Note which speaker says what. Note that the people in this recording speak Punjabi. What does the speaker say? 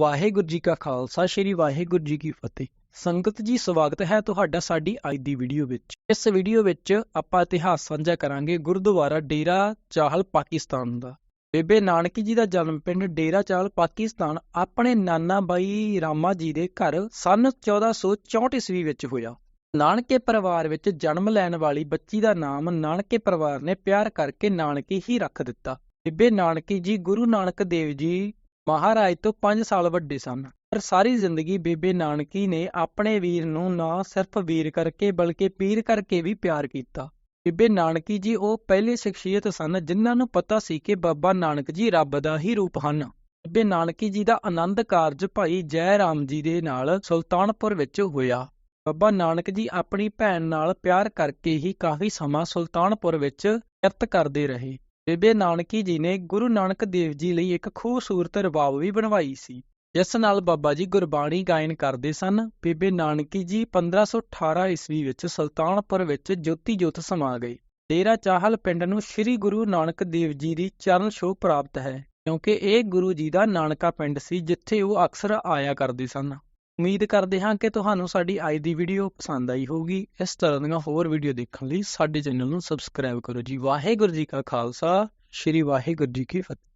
Speaker 1: ਵਾਹਿਗੁਰੂ ਜੀ ਕਾ ਖਾਲਸਾ, ਸ੍ਰੀ ਵਾਹਿਗੁਰੂ ਜੀ ਕੀ ਫਤਿਹ। ਸੰਗਤ ਜੀ, ਸਵਾਗਤ ਹੈ ਤੁਹਾਡਾ ਸਾਡੀ ਅੱਜ ਦੀ ਵੀਡੀਓ ਵਿੱਚ। ਇਸ ਵੀਡੀਓ ਵਿੱਚ ਆਪਾਂ ਇਤਿਹਾਸ ਸਾਂਝਾ ਕਰਾਂਗੇ ਗੁਰਦੁਆਰਾ ਡੇਰਾ ਚਾਹਲ, ਪਾਕਿਸਤਾਨ ਦਾ। ਬੇਬੇ ਨਾਨਕੀ ਜੀ ਦਾ ਜਨਮ ਪਿੰਡ ਡੇਰਾ ਚਾਹਲ, ਪਾਕਿਸਤਾਨ, ਆਪਣੇ ਨਾਨਾ ਬਾਈ ਰਾਮਾ ਜੀ ਦੇ ਘਰ ਸਨ 1464 ਈਸਵੀ ਵਿੱਚ ਹੋਇਆ। ਨਾਨਕੇ ਪਰਿਵਾਰ ਵਿੱਚ ਜਨਮ ਲੈਣ ਵਾਲੀ ਬੱਚੀ ਦਾ ਨਾਮ ਨਾਨਕੇ ਪਰਿਵਾਰ ਨੇ ਪਿਆਰ ਕਰਕੇ ਨਾਨਕੀ ਹੀ ਰੱਖ ਦਿੱਤਾ। ਬੇਬੇ ਨਾਨਕੀ ਜੀ, ਗੁਰੂ ਨਾਨਕ ਦੇਵ ਜੀ ਮਹਾਰਾਜ ਤੋਂ 5 ਸਾਲ ਵੱਡੇ ਸਨ। ਪਰ ਸਾਰੀ ਜ਼ਿੰਦਗੀ ਬੇਬੇ ਨਾਨਕੀ ਨੇ ਆਪਣੇ ਵੀਰ ਨੂੰ ਨਾ ਸਿਰਫ ਵੀਰ ਕਰਕੇ ਬਲਕਿ ਪੀਰ ਕਰਕੇ ਵੀ ਪਿਆਰ ਕੀਤਾ। ਬੇਬੇ ਨਾਨਕੀ ਜੀ ਉਹ ਪਹਿਲੇ ਸ਼ਖਸੀਅਤ ਸਨ ਜਿਨ੍ਹਾਂ ਨੂੰ ਪਤਾ ਸੀ ਕਿ ਬਾਬਾ ਨਾਨਕ ਜੀ ਰੱਬ ਦਾ ਹੀ ਰੂਪ ਹਨ। ਬੇਬੇ ਨਾਨਕੀ ਜੀ ਦਾ ਆਨੰਦ ਕਾਰਜ ਭਾਈ ਜੈ ਰਾਮ ਜੀ ਦੇ ਨਾਲ ਸੁਲਤਾਨਪੁਰ ਵਿੱਚ ਹੋਇਆ। ਬਾਬਾ ਨਾਨਕ ਜੀ ਆਪਣੀ ਭੈਣ ਨਾਲ ਪਿਆਰ ਕਰਕੇ ਹੀ ਕਾਫੀ ਸਮਾਂ ਸੁਲਤਾਨਪੁਰ ਵਿੱਚ ਕਿਰਤ ਕਰਦੇ ਰਹੇ। ਬੇਬੇ ਨਾਨਕੀ ਜੀ ਨੇ ਗੁਰੂ ਨਾਨਕ ਦੇਵ ਜੀ ਲਈ ਇੱਕ ਖੂਬਸੂਰਤ ਰਬਾਬ ਵੀ ਬਣਵਾਈ ਸੀ। ਜਿਸ ਨਾਲ ਬਾਬਾ ਜੀ ਗੁਰਬਾਣੀ ਗਾਇਨ ਕਰਦੇ ਸਨ। ਬੇਬੇ ਨਾਨਕੀ ਜੀ 1518 ਈਸਵੀ ਵਿੱਚ ਸੁਲਤਾਨਪੁਰ ਵਿੱਚ ਜੋਤੀ ਜੋਤ ਸਮਾ ਗਏ। ਡੇਰਾ ਚਾਹਲ ਪਿੰਡ ਨੂੰ ਸ੍ਰੀ ਗੁਰੂ ਨਾਨਕ ਦੇਵ ਜੀ ਦੀ ਚਰਨ ਛੋਹ ਪ੍ਰਾਪਤ ਹੈ। ਕਿਉਂਕਿ ਇਹ ਗੁਰੂ ਜੀ ਦਾ ਨਾਨਕਾ ਪਿੰਡ ਸੀ, ਜਿੱਥੇ ਉਹ ਅਕਸਰ ਆਇਆ ਕਰਦੇ ਸਨ। ਉਮੀਦ ਕਰਦੇ ਹਾਂ ਕਿ ਤੁਹਾਨੂੰ ਸਾਡੀ ਅੱਜ ਦੀ ਵੀਡੀਓ ਪਸੰਦ ਆਈ ਹੋਊਗੀ। ਇਸ ਤਰ੍ਹਾਂ ਦੀਆਂ ਹੋਰ ਵੀਡੀਓ ਦੇਖਣ ਲਈ ਸਾਡੇ ਚੈਨਲ ਨੂੰ ਸਬਸਕ੍ਰਾਈਬ ਕਰੋ ਜੀ। ਵਾਹਿਗੁਰੂ ਜੀ ਕਾ ਖਾਲਸਾ, ਸ੍ਰੀ ਵਾਹਿਗੁਰੂ ਜੀ ਕੀ ਫਤਿਹ।